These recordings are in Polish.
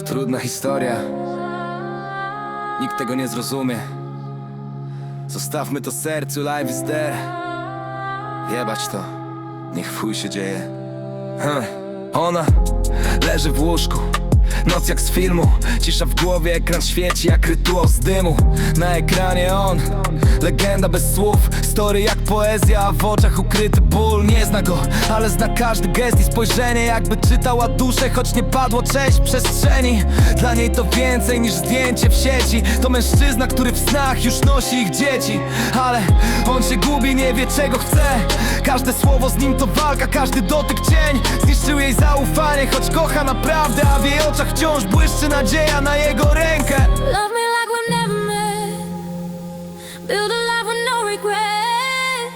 trudna historia. Nikt tego nie zrozumie. Zostawmy to sercu, life is there. Jebać to, niech w chuj się dzieje. Hm. Ona leży w łóżku. Noc jak z filmu, cisza w głowie, ekran świeci jak rytuał z dymu. Na ekranie on, legenda bez słów. Story jak poezja, a w oczach ukryty ból. Nie zna go, ale zna każdy gest i spojrzenie Jakby czytała duszę, choć nie padło cześć przestrzeni. Dla niej to więcej niż zdjęcie w sieci. To mężczyzna, który w snach już nosi ich dzieci. Ale on się gubi, nie wie czego chce. Każde słowo z nim to walka, każdy dotyk cień. Zniszczył choć kocha naprawdę A w jej oczach wciąż błyszczy nadzieja na jego rękę Love me like we never met. Build a life with no regret.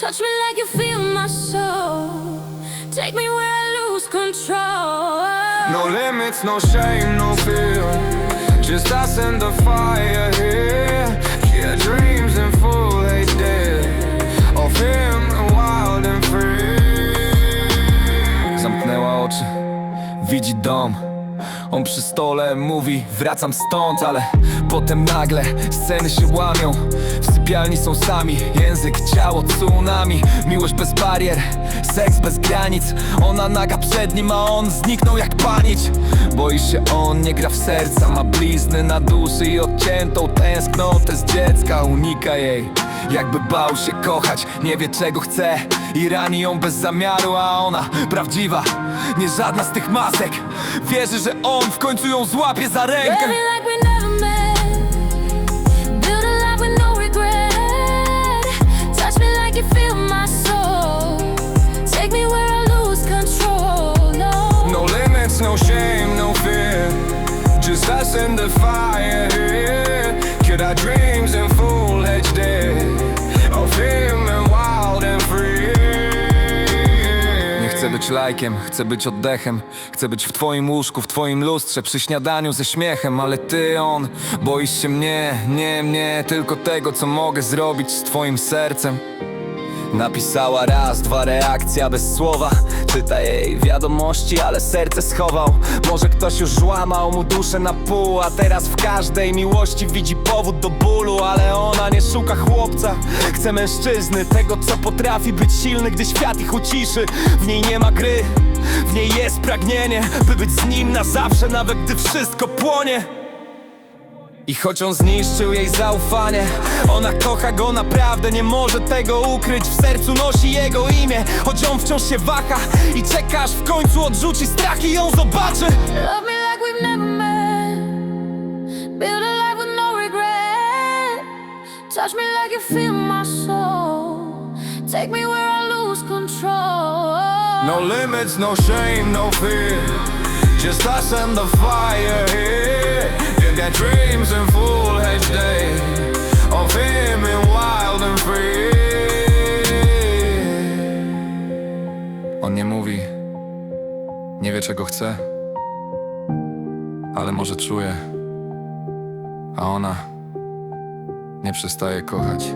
Touch me like you feel my soul. Take me where I lose control. No limits, no shame, no fear. Just us and the fire here. Oczy, widzi dom. On przy stole mówi, wracam stąd Ale potem nagle sceny się łamią. W sypialni są sami, język, ciało, tsunami. Miłość bez barier, seks bez granic. Ona naga przed nim, a on zniknął jak panić. Boi się on, nie gra w serca Ma blizny na duszy i odciętą tęsknotę z dziecka. Unika jej jakby bał się kochać, nie wie czego chce I rani ją bez zamiaru, a ona prawdziwa Nie żadna z tych masek Wierzy, że on w końcu ją złapie za rękę no. No. No limits, no shame, no fear. Just us and the fire być lajkiem, chcę być oddechem Chcę być w twoim łóżku, w twoim lustrze Przy śniadaniu ze śmiechem Ale ty, on, boisz się mnie Nie mnie, tylko tego, co mogę zrobić z twoim sercem Napisała raz, dwa reakcja bez słowa. Czyta jej wiadomości, ale serce schował. Może ktoś już łamał mu duszę na pół A teraz w każdej miłości widzi powód do bólu Ale ona nie szuka chłopca. Chce mężczyzny, tego co potrafi być silny Gdy świat ich uciszy. W niej nie ma gry, w niej jest pragnienie By być z nim na zawsze, nawet gdy wszystko płonie i choć on zniszczył jej zaufanie Ona kocha go naprawdę, nie może tego ukryć W sercu nosi jego imię Choć on wciąż się waha I czeka aż w końcu odrzuci strach i ją zobaczy Love me like we've never met. Build a life with no regret. Touch me like you feel my soul. Take me where I lose control. No limits, no shame, no fear. Just us and the fire here. You got dreams in full HD. Of him and wild and free. On nie mówi Nie wie czego chce Ale może czuje A ona Nie przestaje kochać